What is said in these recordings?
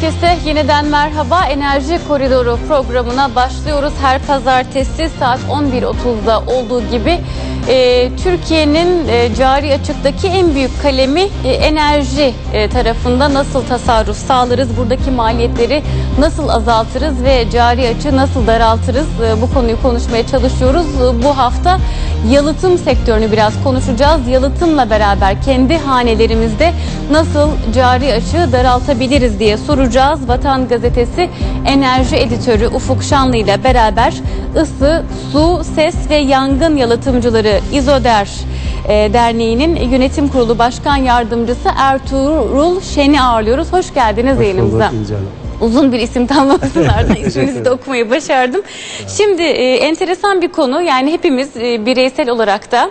Herkese yeniden merhaba. Enerji Koridoru programına başlıyoruz. Her pazartesi saat 11.30'da olduğu gibi e, Türkiye'nin e, cari açıktaki en büyük kalemi e, enerji e, tarafında nasıl tasarruf sağlarız, buradaki maliyetleri nasıl azaltırız ve cari açığı nasıl daraltırız E, bu konuyu konuşmaya çalışıyoruz. E, bu hafta yalıtım sektörünü biraz konuşacağız. Yalıtımla beraber kendi hanelerimizde nasıl cari açığı daraltabiliriz diye soracağız. Vatan Gazetesi enerji editörü Ufuk Şanlı ile beraber ısı, su, ses ve yangın yalıtımcıları İzoder e, Derneği'nin yönetim kurulu başkan yardımcısı Ertuğrul Şen'i ağırlıyoruz. Hoş geldiniz yayınımıza. Uzun bir isim tamlamasınlar da isminizi de okumayı başardım. Şimdi e, enteresan bir konu yani hepimiz e, bireysel olarak da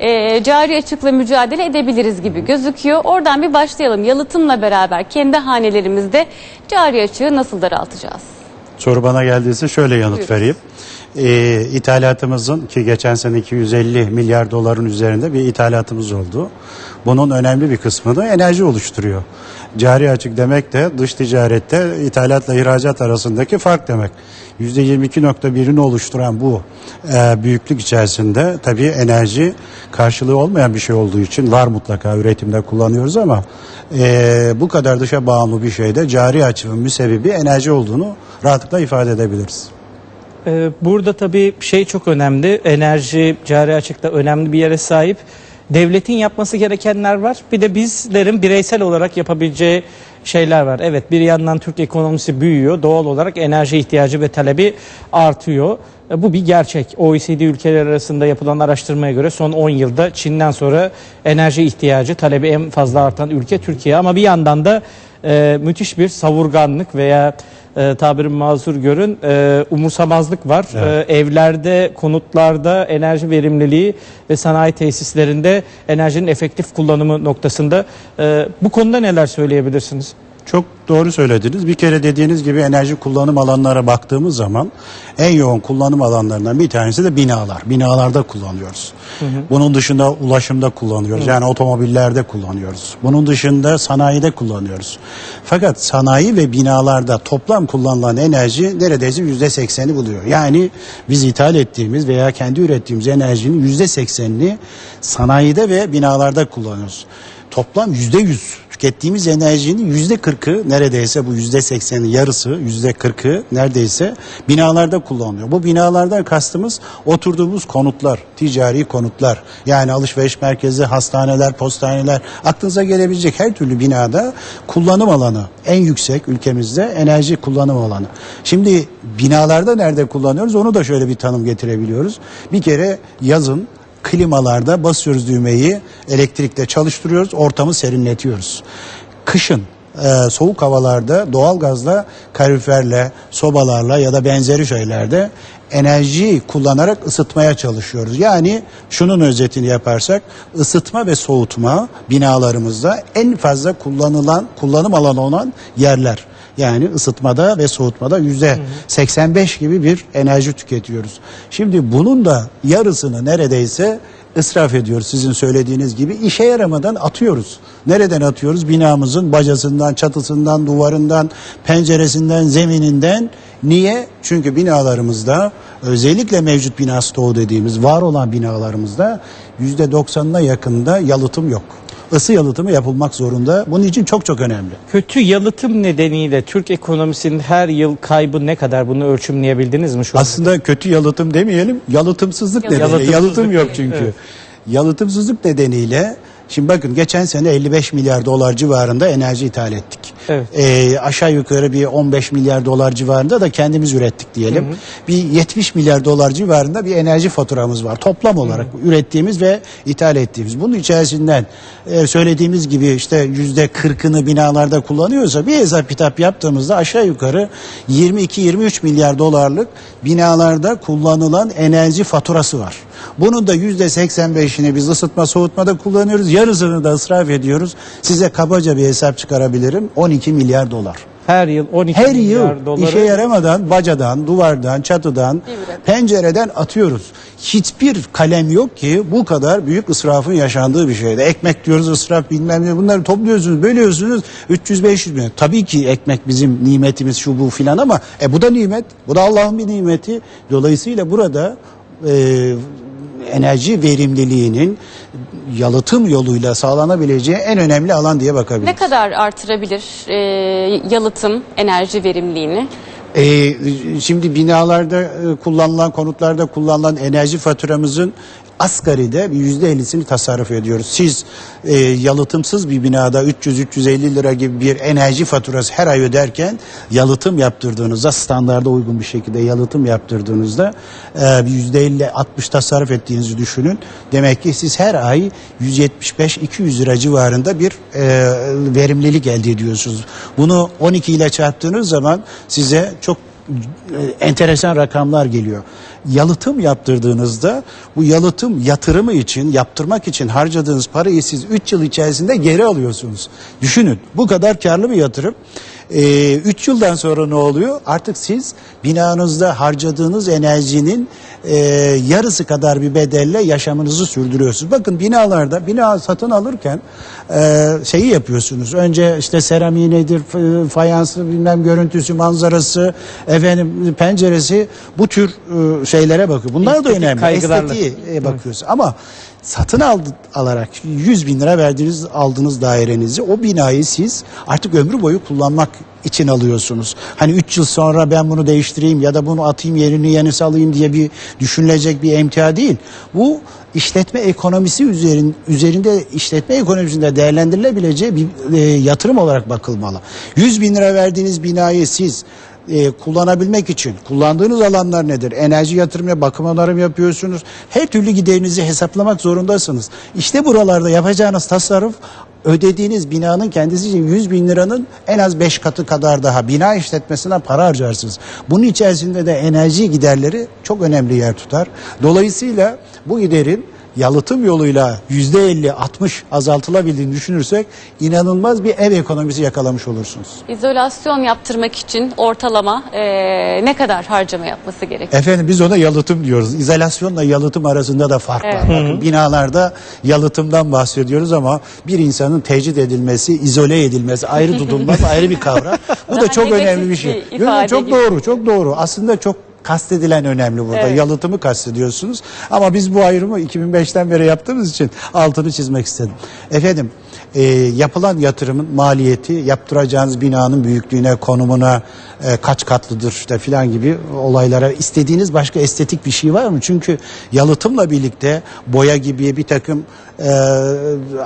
e, cari açıkla mücadele edebiliriz gibi gözüküyor. Oradan bir başlayalım. Yalıtımla beraber kendi hanelerimizde cari açığı nasıl daraltacağız? Soru bana geldiyse şöyle yanıt Buyurun. vereyim. Ee, ithalatımızın ki geçen sene 250 milyar doların üzerinde bir ithalatımız oldu. Bunun önemli bir kısmını enerji oluşturuyor. Cari açık demek de dış ticarette ithalatla ihracat arasındaki fark demek. %22.1'ini oluşturan bu e, büyüklük içerisinde tabii enerji karşılığı olmayan bir şey olduğu için var mutlaka üretimde kullanıyoruz ama e, bu kadar dışa bağımlı bir şeyde cari açığın müsebbibi enerji olduğunu rahatlıkla ifade edebiliriz. Ee, Burada tabii şey çok önemli. Enerji cari açıkta önemli bir yere sahip. Devletin yapması gerekenler var. Bir de bizlerin bireysel olarak yapabileceği şeyler var. Evet bir yandan Türk ekonomisi büyüyor. Doğal olarak enerji ihtiyacı ve talebi artıyor. E, Bu bir gerçek. OECD ülkeler arasında yapılan araştırmaya göre son 10 yılda Çin'den sonra enerji ihtiyacı talebi en fazla artan ülke Türkiye. Ama bir yandan da e, müthiş bir savurganlık veya e, tabirim mazur görün e, umursamazlık var. Evet. E, evlerde, konutlarda enerji verimliliği ve sanayi tesislerinde enerjinin efektif kullanımı noktasında e, bu konuda neler söyleyebilirsiniz? Çok doğru söylediniz. Bir kere dediğiniz gibi enerji kullanım alanlara baktığımız zaman en yoğun kullanım alanlarından bir tanesi de binalar. Binalarda kullanıyoruz. Bunun dışında ulaşımda kullanıyoruz. Yani otomobillerde kullanıyoruz. Bunun dışında sanayide kullanıyoruz. Fakat sanayi ve binalarda toplam kullanılan enerji neredeyse yüzde sekseni buluyor. Yani biz ithal ettiğimiz veya kendi ürettiğimiz enerjinin yüzde seksenini sanayide ve binalarda kullanıyoruz. Toplam yüzde yüz tükettiğimiz enerjinin yüzde kırkı neredeyse bu yüzde seksenin yarısı yüzde kırkı neredeyse binalarda kullanılıyor. Bu binalardan kastımız oturduğumuz konutlar, ticari konutlar yani alışveriş merkezi, hastaneler, postaneler aklınıza gelebilecek her türlü binada kullanım alanı en yüksek ülkemizde enerji kullanım alanı. Şimdi binalarda nerede kullanıyoruz onu da şöyle bir tanım getirebiliyoruz. Bir kere yazın klimalarda basıyoruz düğmeyi elektrikle çalıştırıyoruz ortamı serinletiyoruz. Kışın e, soğuk havalarda doğalgazla kaloriferle sobalarla ya da benzeri şeylerde enerji kullanarak ısıtmaya çalışıyoruz. Yani şunun özetini yaparsak ısıtma ve soğutma binalarımızda en fazla kullanılan kullanım alanı olan yerler. Yani ısıtmada ve soğutmada yüzde 85 gibi bir enerji tüketiyoruz. Şimdi bunun da yarısını neredeyse ısraf ediyoruz sizin söylediğiniz gibi işe yaramadan atıyoruz. Nereden atıyoruz? Binamızın bacasından, çatısından, duvarından, penceresinden, zemininden. Niye? Çünkü binalarımızda özellikle mevcut bina stoğu dediğimiz var olan binalarımızda yüzde 90'ına yakında yalıtım yok. Isı yalıtımı yapılmak zorunda. Bunun için çok çok önemli. Kötü yalıtım nedeniyle Türk ekonomisinin her yıl kaybı ne kadar bunu ölçümleyebildiniz mi şu an? Aslında kötü yalıtım demeyelim, yalıtımsızlık nedeniyle. Yalıtımsızlık Yalıtım yok çünkü. evet. Yalıtımsızlık nedeniyle Şimdi bakın geçen sene 55 milyar dolar civarında enerji ithal ettik. Evet. Ee, aşağı yukarı bir 15 milyar dolar civarında da kendimiz ürettik diyelim. Bir 70 milyar dolar civarında bir enerji faturamız var. Toplam olarak ürettiğimiz ve ithal ettiğimiz. Bunun içerisinden e, söylediğimiz gibi işte yüzde 40'ını binalarda kullanıyorsa bir hesap kitap yaptığımızda aşağı yukarı 22-23 milyar dolarlık binalarda kullanılan enerji faturası var. Bunun da yüzde 85'ini biz ısıtma soğutmada kullanıyoruz. Yarısını da ısraf ediyoruz. Size kabaca bir hesap çıkarabilirim. 12 milyar dolar. Her yıl 12 Her milyar yıl doları işe yaramadan bacadan, duvardan, çatıdan, Devret. pencereden atıyoruz. Hiçbir kalem yok ki bu kadar büyük israfın yaşandığı bir şeyde. Ekmek diyoruz israf bilmem ne bunları topluyorsunuz, bölüyorsunuz 300-500 bin. Tabii ki ekmek bizim nimetimiz şu bu filan ama e, bu da nimet. Bu da Allah'ın bir nimeti. Dolayısıyla burada e, enerji verimliliğinin yalıtım yoluyla sağlanabileceği en önemli alan diye bakabiliriz. Ne kadar artırabilir e, yalıtım enerji verimliliğini? Ee, şimdi binalarda e, kullanılan, konutlarda kullanılan enerji faturamızın asgaride bir yüzde ellisini tasarruf ediyoruz. Siz e, yalıtımsız bir binada 300-350 lira gibi bir enerji faturası her ay öderken yalıtım yaptırdığınızda standarda uygun bir şekilde yalıtım yaptırdığınızda e, bir yüzde 50-60 tasarruf ettiğinizi düşünün. Demek ki siz her ay 175-200 lira civarında bir e, verimlilik elde ediyorsunuz. Bunu 12 ile çarptığınız zaman size çok enteresan rakamlar geliyor. Yalıtım yaptırdığınızda bu yalıtım yatırımı için, yaptırmak için harcadığınız parayı siz 3 yıl içerisinde geri alıyorsunuz. Düşünün bu kadar karlı bir yatırım. 3 yıldan sonra ne oluyor? Artık siz binanızda harcadığınız enerjinin e, yarısı kadar bir bedelle yaşamınızı sürdürüyorsunuz. Bakın binalarda bina satın alırken e, şeyi yapıyorsunuz. Önce işte seramiği nedir, fayansı, bilmem görüntüsü, manzarası, efendim penceresi bu tür e, şeylere bakıyor. Bunlar da Estetik önemli. kaygılarla. Estetiği e, bakıyorsun. Ama satın aldı, alarak 100 bin lira verdiğiniz aldığınız dairenizi o binayı siz artık ömrü boyu kullanmak için alıyorsunuz. Hani 3 yıl sonra ben bunu değiştireyim ya da bunu atayım yerini yenisi alayım diye bir düşünülecek bir emtia değil. Bu işletme ekonomisi üzerin, üzerinde işletme ekonomisinde değerlendirilebileceği bir e, yatırım olarak bakılmalı. 100 bin lira verdiğiniz binayı siz e, kullanabilmek için kullandığınız alanlar nedir? Enerji yatırımı, bakım onarım yapıyorsunuz. Her türlü giderinizi hesaplamak zorundasınız. İşte buralarda yapacağınız tasarruf ödediğiniz binanın kendisi için 100 bin liranın en az 5 katı kadar daha bina işletmesine para harcarsınız. Bunun içerisinde de enerji giderleri çok önemli yer tutar. Dolayısıyla bu giderin yalıtım yoluyla yüzde 50-60 azaltılabildiğini düşünürsek inanılmaz bir ev ekonomisi yakalamış olursunuz. İzolasyon yaptırmak için ortalama e, ne kadar harcama yapması gerekiyor? Efendim biz ona yalıtım diyoruz. İzolasyonla yalıtım arasında da fark var. Evet. Bakın binalarda yalıtımdan bahsediyoruz ama bir insanın tecrit edilmesi, izole edilmesi, ayrı tutulması ayrı bir kavram. Bu da Daha çok negatif önemli bir şey. ifade çok gibi. doğru, çok doğru. Aslında çok kastedilen önemli burada. Evet. Yalıtımı kastediyorsunuz. Ama biz bu ayrımı 2005'ten beri yaptığımız için altını çizmek istedim. Efendim e, yapılan yatırımın maliyeti yaptıracağınız binanın büyüklüğüne, konumuna, e, kaç katlıdır işte filan gibi olaylara istediğiniz başka estetik bir şey var mı? Çünkü yalıtımla birlikte boya gibi bir takım e,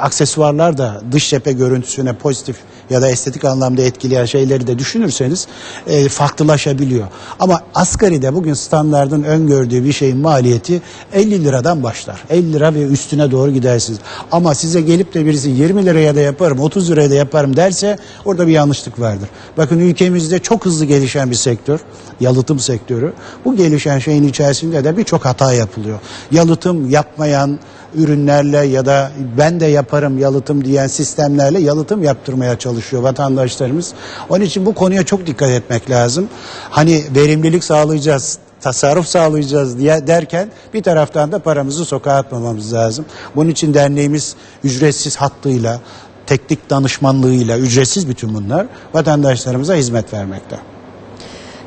aksesuarlar da dış cephe görüntüsüne pozitif ya da estetik anlamda etkileyen şeyleri de düşünürseniz e, farklılaşabiliyor. Ama asgaride bugün standardın öngördüğü bir şeyin maliyeti 50 liradan başlar. 50 lira ve üstüne doğru gidersiniz. Ama size gelip de birisi 20 liraya da yaparım, 30 liraya da yaparım derse orada bir yanlışlık vardır. Bakın ülkemizde çok hızlı gelişen bir sektör, yalıtım sektörü. Bu gelişen şeyin içerisinde de birçok hata yapılıyor. Yalıtım yapmayan ürünlerle ya da ben de yaparım yalıtım diyen sistemlerle yalıtım yaptırmaya çalışıyor vatandaşlarımız. Onun için bu konuya çok dikkat etmek lazım. Hani verimlilik sağlayacağız, tasarruf sağlayacağız diye derken bir taraftan da paramızı sokağa atmamamız lazım. Bunun için derneğimiz ücretsiz hattıyla, teknik danışmanlığıyla, ücretsiz bütün bunlar vatandaşlarımıza hizmet vermekte.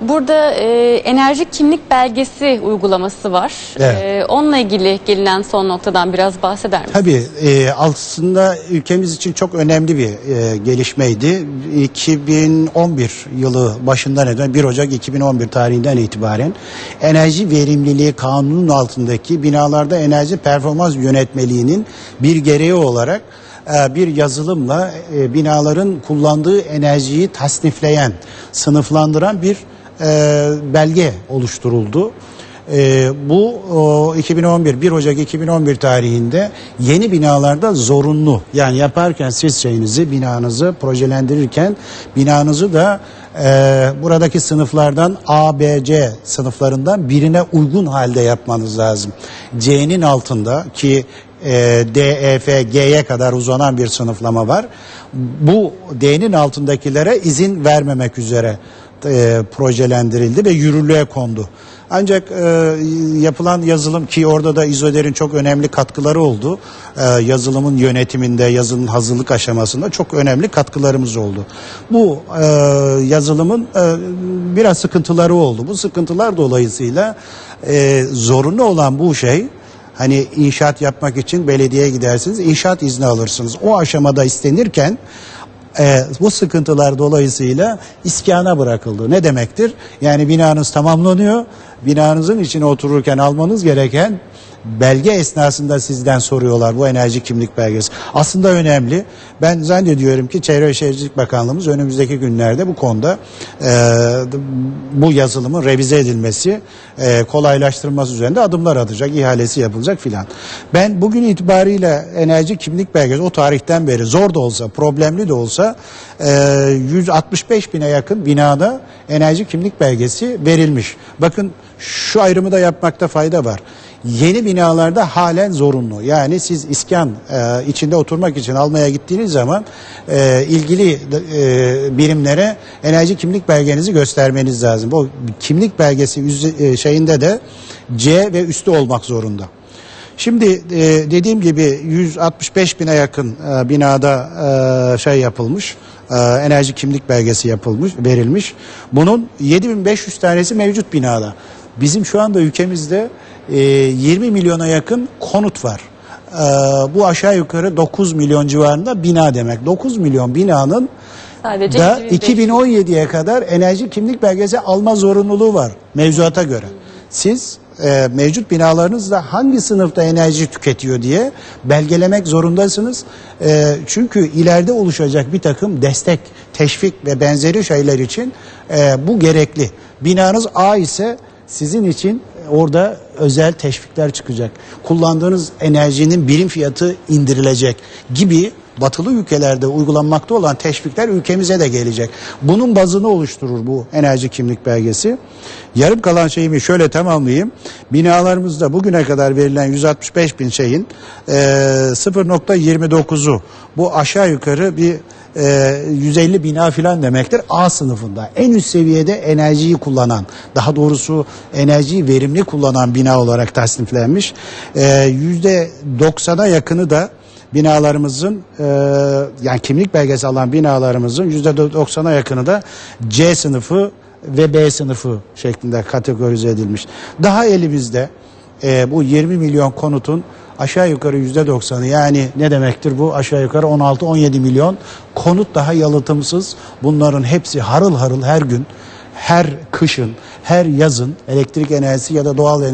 Burada e, enerji kimlik belgesi uygulaması var. Evet. E, onunla ilgili gelinen son noktadan biraz bahseder misiniz? Tabii e, aslında ülkemiz için çok önemli bir e, gelişmeydi. 2011 yılı başından itibaren 1 Ocak 2011 tarihinden itibaren enerji verimliliği kanunun altındaki binalarda enerji performans yönetmeliğinin bir gereği olarak e, bir yazılımla e, binaların kullandığı enerjiyi tasnifleyen, sınıflandıran bir e, belge oluşturuldu. Ee, bu o, 2011 1 Ocak 2011 tarihinde yeni binalarda zorunlu yani yaparken siz şeyinizi binanızı projelendirirken binanızı da e, buradaki sınıflardan A, B, C sınıflarından birine uygun halde yapmanız lazım. C'nin altında ki e, D, E, F, G'ye kadar uzanan bir sınıflama var. Bu D'nin altındakilere izin vermemek üzere e, projelendirildi ve yürürlüğe kondu. Ancak e, yapılan yazılım ki orada da İzoder'in çok önemli katkıları oldu. E, yazılımın yönetiminde, yazılımın hazırlık aşamasında çok önemli katkılarımız oldu. Bu e, yazılımın e, biraz sıkıntıları oldu. Bu sıkıntılar dolayısıyla e, zorunlu olan bu şey Hani inşaat yapmak için belediyeye gidersiniz, inşaat izni alırsınız. O aşamada istenirken e, bu sıkıntılar dolayısıyla iskana bırakıldı. Ne demektir? Yani binanız tamamlanıyor. Binanızın içine otururken almanız gereken belge esnasında sizden soruyorlar bu enerji kimlik belgesi. Aslında önemli. Ben zannediyorum ki Çevre ve Şehircilik Bakanlığımız önümüzdeki günlerde bu konuda e, bu yazılımın revize edilmesi, e, kolaylaştırılması üzerinde adımlar atacak, ihalesi yapılacak filan. Ben bugün itibariyle enerji kimlik belgesi o tarihten beri zor da olsa, problemli de olsa e, 165 bine yakın binada enerji kimlik belgesi verilmiş. Bakın şu ayrımı da yapmakta fayda var. Yeni binalarda halen zorunlu. Yani siz iskan e, içinde oturmak için almaya gittiğiniz zaman e, ilgili e, birimlere enerji kimlik belgenizi göstermeniz lazım. Bu kimlik belgesi e, şeyinde de C ve üstü olmak zorunda. Şimdi e, dediğim gibi 165 bine yakın e, binada e, şey yapılmış, e, enerji kimlik belgesi yapılmış, verilmiş. Bunun 7500 tanesi mevcut binada. Bizim şu anda ülkemizde e, 20 milyona yakın konut var. E, bu aşağı yukarı 9 milyon civarında bina demek. 9 milyon binanın Sadece da 2500. 2017'ye kadar enerji kimlik belgesi alma zorunluluğu var mevzuata göre. Siz e, mevcut binalarınızda hangi sınıfta enerji tüketiyor diye belgelemek zorundasınız. E, çünkü ileride oluşacak bir takım destek, teşvik ve benzeri şeyler için e, bu gerekli. Binanız A ise sizin için orada özel teşvikler çıkacak. Kullandığınız enerjinin birim fiyatı indirilecek gibi batılı ülkelerde uygulanmakta olan teşvikler ülkemize de gelecek. Bunun bazını oluşturur bu enerji kimlik belgesi. Yarım kalan şeyimi şöyle tamamlayayım. Binalarımızda bugüne kadar verilen 165 bin şeyin e, 0.29'u bu aşağı yukarı bir e, 150 bina filan demektir A sınıfında. En üst seviyede enerjiyi kullanan, daha doğrusu enerjiyi verimli kullanan bina olarak tasniflenmiş. E, %90'a yakını da binalarımızın e, yani kimlik belgesi alan binalarımızın %90'a yakını da C sınıfı ve B sınıfı şeklinde kategorize edilmiş. Daha elimizde e, bu 20 milyon konutun aşağı yukarı %90'ı yani ne demektir bu aşağı yukarı 16-17 milyon konut daha yalıtımsız. Bunların hepsi harıl harıl her gün her kışın, her yazın elektrik enerjisi ya da doğal e,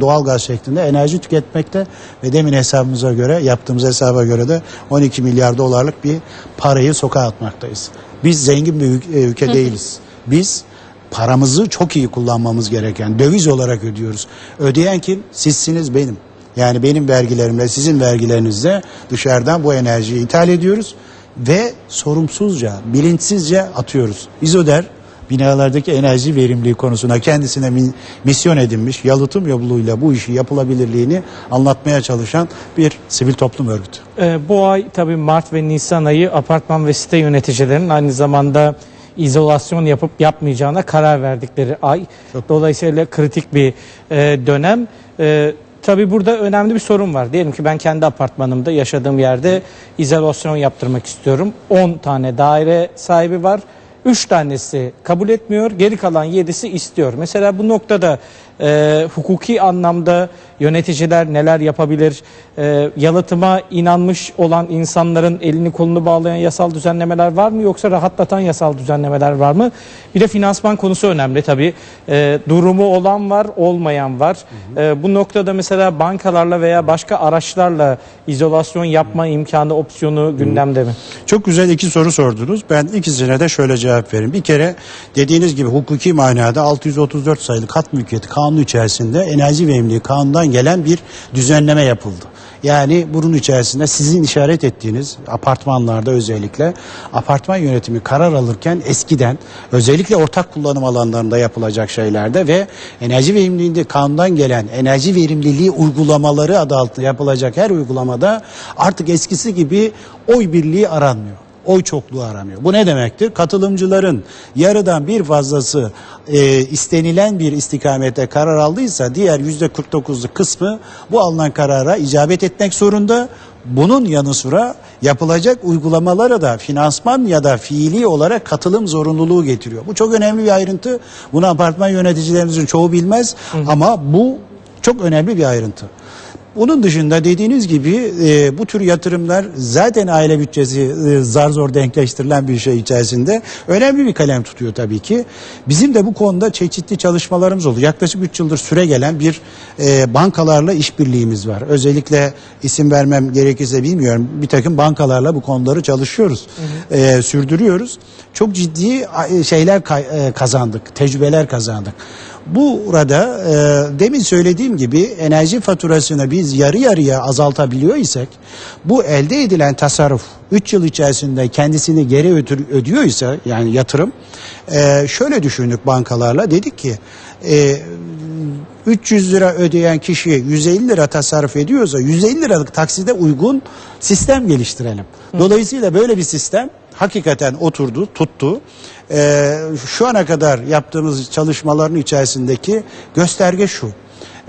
doğal gaz şeklinde enerji tüketmekte ve demin hesabımıza göre yaptığımız hesaba göre de 12 milyar dolarlık bir parayı sokağa atmaktayız. Biz zengin bir ülke, e, ülke değiliz. Biz paramızı çok iyi kullanmamız gereken döviz olarak ödüyoruz. Ödeyen kim? Sizsiniz benim. Yani benim vergilerimle sizin vergilerinizle dışarıdan bu enerjiyi ithal ediyoruz ve sorumsuzca, bilinçsizce atıyoruz. İzoder binalardaki enerji verimliliği konusuna kendisine mi- misyon edinmiş, yalıtım yoluyla bu işi yapılabilirliğini anlatmaya çalışan bir sivil toplum örgütü. Ee, bu ay tabii Mart ve Nisan ayı apartman ve site yöneticilerinin aynı zamanda izolasyon yapıp yapmayacağına karar verdikleri ay. Dolayısıyla kritik bir e, dönem. E, tabii burada önemli bir sorun var. Diyelim ki ben kendi apartmanımda yaşadığım yerde izolasyon yaptırmak istiyorum. 10 tane daire sahibi var. 3 tanesi kabul etmiyor, geri kalan 7'si istiyor. Mesela bu noktada e, hukuki anlamda yöneticiler neler yapabilir? E, yalıtıma inanmış olan insanların elini kolunu bağlayan yasal düzenlemeler var mı yoksa rahatlatan yasal düzenlemeler var mı? Bir de finansman konusu önemli tabii. E, durumu olan var, olmayan var. E, bu noktada mesela bankalarla veya başka araçlarla izolasyon yapma imkanı, opsiyonu gündemde mi? Çok güzel iki soru sordunuz. Ben ikisine de şöyle cevap vereyim. Bir kere dediğiniz gibi hukuki manada 634 sayılı kat mülkiyeti kanunu içerisinde enerji verimliliği kanundan gelen bir düzenleme yapıldı. Yani bunun içerisinde sizin işaret ettiğiniz apartmanlarda özellikle apartman yönetimi karar alırken eskiden özellikle ortak kullanım alanlarında yapılacak şeylerde ve enerji verimliliğinde kanundan gelen enerji verimliliği uygulamaları adı altında yapılacak her uygulamada artık eskisi gibi oy birliği aranmıyor oy çokluğu aranıyor. Bu ne demektir? Katılımcıların yarıdan bir fazlası e, istenilen bir istikamette karar aldıysa diğer yüzde 49'luk kısmı bu alınan karara icabet etmek zorunda. Bunun yanı sıra yapılacak uygulamalara da finansman ya da fiili olarak katılım zorunluluğu getiriyor. Bu çok önemli bir ayrıntı. Bunu apartman yöneticilerimizin çoğu bilmez ama bu çok önemli bir ayrıntı. Bunun dışında dediğiniz gibi e, bu tür yatırımlar zaten aile bütçesi e, zar zor denkleştirilen bir şey içerisinde önemli bir kalem tutuyor tabii ki. Bizim de bu konuda çeşitli çalışmalarımız oldu. Yaklaşık 3 yıldır süre gelen bir e, bankalarla işbirliğimiz var. Özellikle isim vermem gerekirse bilmiyorum. Bir takım bankalarla bu konuları çalışıyoruz. E, sürdürüyoruz. Çok ciddi e, şeyler e, kazandık, tecrübeler kazandık. Burada e, demin söylediğim gibi enerji faturasını biz yarı yarıya azaltabiliyor isek bu elde edilen tasarruf 3 yıl içerisinde kendisini geri ötür- ödüyor ise yani yatırım e, şöyle düşündük bankalarla dedik ki e, 300 lira ödeyen kişi 150 lira tasarruf ediyorsa 150 liralık takside uygun sistem geliştirelim. Dolayısıyla böyle bir sistem hakikaten oturdu, tuttu. Ee, şu ana kadar yaptığımız çalışmaların içerisindeki gösterge şu.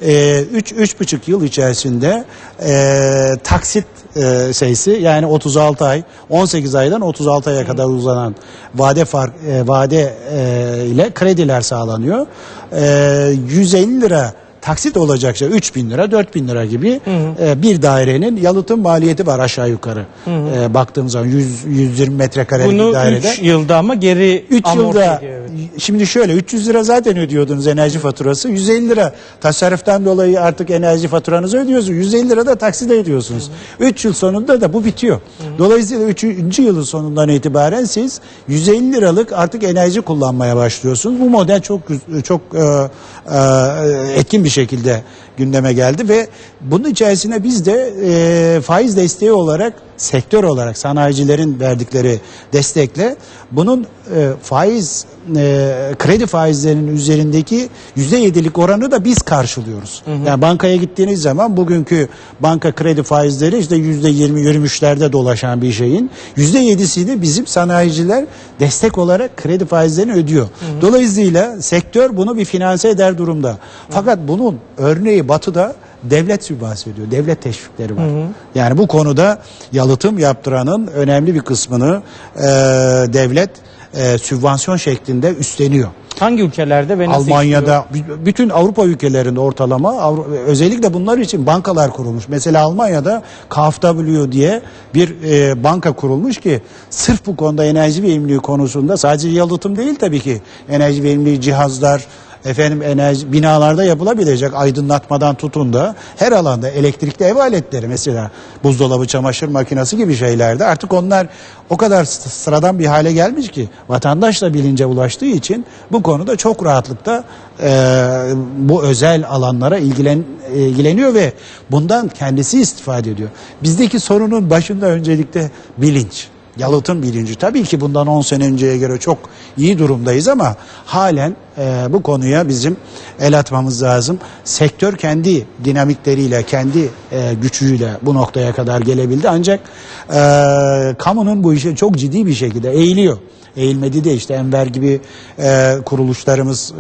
Ee, üç, üç buçuk yıl içerisinde e, taksit e, sayısı yani 36 ay 18 aydan 36 aya kadar uzanan vade fark e, vade e, ile krediler sağlanıyor. E, 150 lira taksit olacaksa 3 bin lira 4 bin lira gibi e, bir dairenin yalıtım maliyeti var aşağı yukarı. E, baktığımız zaman 100, 120 metrekarelik bir Bunu dairede. 3 yılda ama geri 3 amorti yılda ediyor, evet. şimdi şöyle 300 lira zaten ödüyordunuz enerji faturası 150 lira tasarruftan dolayı artık enerji faturanızı ödüyorsunuz 150 lira da takside ödüyorsunuz 3 yıl sonunda da bu bitiyor dolayısıyla 3. yılın sonundan itibaren siz 150 liralık artık enerji kullanmaya başlıyorsunuz bu model çok çok e, e, etkin bir şekilde gündeme geldi ve bunun içerisine biz de e, faiz desteği olarak sektör olarak sanayicilerin verdikleri destekle bunun e, faiz e, kredi faizlerinin üzerindeki yüzde yedilik oranı da biz karşılıyoruz. Yani bankaya gittiğiniz zaman bugünkü banka kredi faizleri işte yüzde yirmi yürümüşlerde dolaşan bir şeyin yüzde yedisini bizim sanayiciler destek olarak kredi faizlerini ödüyor. Dolayısıyla sektör bunu bir finanse eder durumda. Fakat bunun örneği batıda devlet sübvanse ediyor. Devlet teşvikleri var. Yani bu konuda yalıtım yaptıranın önemli bir kısmını e, devlet e, sübvansiyon şeklinde üstleniyor. Hangi ülkelerde ve nasıl işliyor? Almanya'da b- bütün Avrupa ülkelerinde ortalama Avru- özellikle bunlar için bankalar kurulmuş. Mesela Almanya'da KfW diye bir e, banka kurulmuş ki sırf bu konuda enerji verimliliği konusunda sadece yalıtım değil tabii ki enerji verimliliği cihazlar efendim enerji binalarda yapılabilecek aydınlatmadan tutun da her alanda elektrikli ev aletleri mesela buzdolabı, çamaşır makinesi gibi şeylerde artık onlar o kadar sıradan bir hale gelmiş ki vatandaş da bilince ulaştığı için bu konuda çok rahatlıkla e, bu özel alanlara ilgilen ilgileniyor ve bundan kendisi istifade ediyor. Bizdeki sorunun başında öncelikle bilinç. Yalıtım bilinci. Tabii ki bundan 10 sene önceye göre çok iyi durumdayız ama halen e, bu konuya bizim el atmamız lazım. Sektör kendi dinamikleriyle, kendi e, gücüyle bu noktaya kadar gelebildi. Ancak e, kamunun bu işe çok ciddi bir şekilde eğiliyor. Eğilmedi de işte Enver gibi e, kuruluşlarımız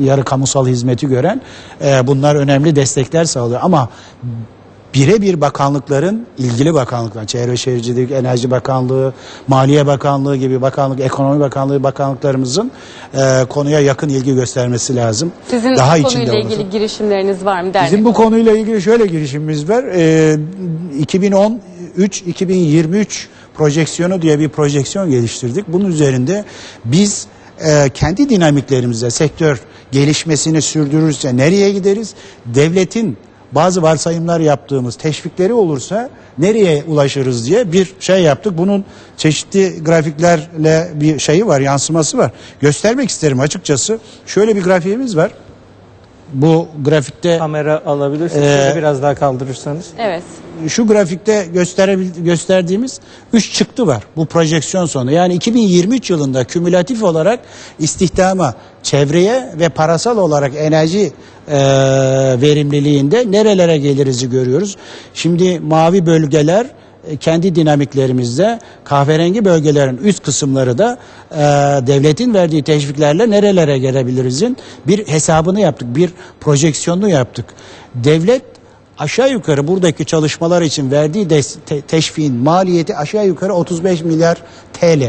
e, yarı kamusal hizmeti gören e, bunlar önemli destekler sağlıyor. Ama birebir bakanlıkların ilgili bakanlıklar, Çevre Şehircilik, Enerji Bakanlığı, Maliye Bakanlığı gibi bakanlık, Ekonomi Bakanlığı bakanlıklarımızın e, konuya yakın ilgi göstermesi lazım. Sizin Daha bu konuyla olması. ilgili girişimleriniz var mı dernek? Bizim bu konuyla ilgili şöyle girişimimiz var. Ee, 2013-2023 projeksiyonu diye bir projeksiyon geliştirdik. Bunun üzerinde biz e, kendi dinamiklerimize sektör gelişmesini sürdürürse nereye gideriz? Devletin bazı varsayımlar yaptığımız teşvikleri olursa nereye ulaşırız diye bir şey yaptık. Bunun çeşitli grafiklerle bir şeyi var, yansıması var. Göstermek isterim açıkçası. Şöyle bir grafiğimiz var. Bu grafikte Kamera alabilirsiniz. Ee, biraz daha kaldırırsanız. Evet. Şu grafikte gösterdiğimiz 3 çıktı var. Bu projeksiyon sonu. Yani 2023 yılında kümülatif olarak istihdama, çevreye ve parasal olarak enerji e, verimliliğinde nerelere gelirizi görüyoruz. Şimdi mavi bölgeler e, kendi dinamiklerimizde kahverengi bölgelerin üst kısımları da e, devletin verdiği teşviklerle nerelere gelebilirizin bir hesabını yaptık, bir projeksiyonunu yaptık. Devlet aşağı yukarı buradaki çalışmalar için verdiği te- teşviğin maliyeti aşağı yukarı 35 milyar TL.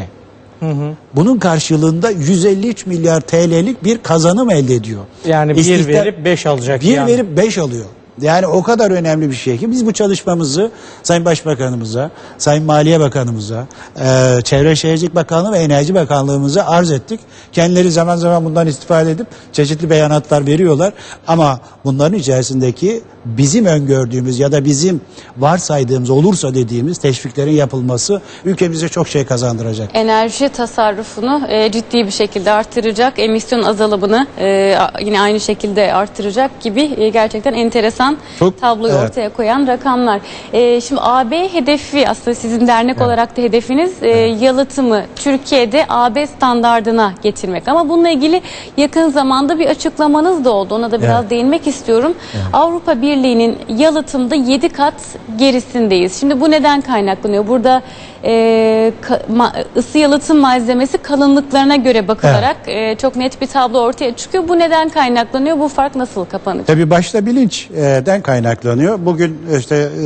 Bunun karşılığında 153 milyar TL'lik bir kazanım elde ediyor. Yani bir verip beş alacak. bir yani. verip 5 alıyor. Yani o kadar önemli bir şey ki biz bu çalışmamızı Sayın Başbakanımıza, Sayın Maliye Bakanımıza, e, Çevre Şehircilik Bakanlığı ve Enerji Bakanlığımıza arz ettik. Kendileri zaman zaman bundan istifade edip çeşitli beyanatlar veriyorlar. Ama bunların içerisindeki bizim öngördüğümüz ya da bizim varsaydığımız olursa dediğimiz teşviklerin yapılması ülkemize çok şey kazandıracak. Enerji tasarrufunu e, ciddi bir şekilde artıracak, emisyon azalımını e, yine aynı şekilde artıracak gibi e, gerçekten enteresan Çok- tabloyu evet. ortaya koyan rakamlar. E, şimdi AB hedefi aslında sizin dernek olarak da hedefiniz e, yalıtımı Türkiye'de AB standardına getirmek. Ama bununla ilgili yakın zamanda bir açıklamanız da oldu. Ona da biraz Evet. değinmek istiyorum. Avrupa Birliği'nin yalıtımda 7 kat gerisindeyiz. Şimdi bu neden kaynaklanıyor? Burada e, ka- ma- ısı yalıtım malzemesi kalınlıklarına göre bakılarak e, çok net bir tablo ortaya çıkıyor. Bu neden kaynaklanıyor? Bu fark nasıl kapanacak? Tabii başta bilinçten kaynaklanıyor. Bugün işte e,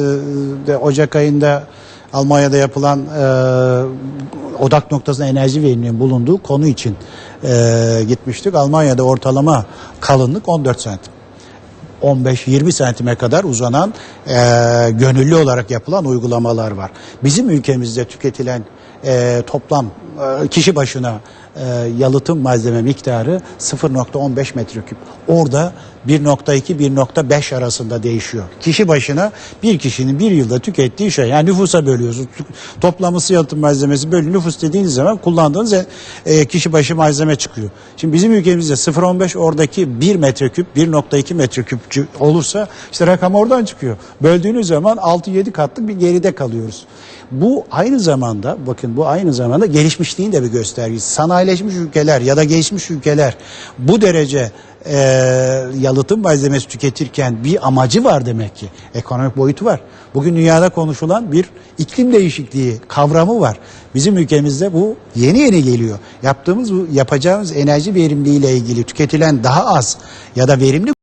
de Ocak ayında Almanya'da yapılan e, odak noktasında enerji verimliliğinin bulunduğu konu için e, gitmiştik. Almanya'da ortalama kalınlık 14 santim. 15-20 santime kadar uzanan e, gönüllü olarak yapılan uygulamalar var. Bizim ülkemizde tüketilen e, toplam e, kişi başına e, yalıtım malzeme miktarı 0.15 metreküp. Orada 1.2-1.5 arasında değişiyor. Kişi başına bir kişinin bir yılda tükettiği şey. Yani nüfusa bölüyorsunuz. Tü- Toplam ısı yalıtım malzemesi bölü nüfus dediğiniz zaman kullandığınız e, e, kişi başı malzeme çıkıyor. Şimdi bizim ülkemizde 0.15 oradaki 1 metreküp 1.2 metreküp olursa işte rakam oradan çıkıyor. Böldüğünüz zaman 6-7 katlık bir geride kalıyoruz. Bu aynı zamanda bakın bu aynı zamanda gelişmişliğin de bir göstergesi. Sanayileşmiş ülkeler ya da gelişmiş ülkeler bu derece e, yalıtım malzemesi tüketirken bir amacı var demek ki. Ekonomik boyutu var. Bugün dünyada konuşulan bir iklim değişikliği kavramı var. Bizim ülkemizde bu yeni yeni geliyor. Yaptığımız bu yapacağımız enerji verimliliği ile ilgili tüketilen daha az ya da verimli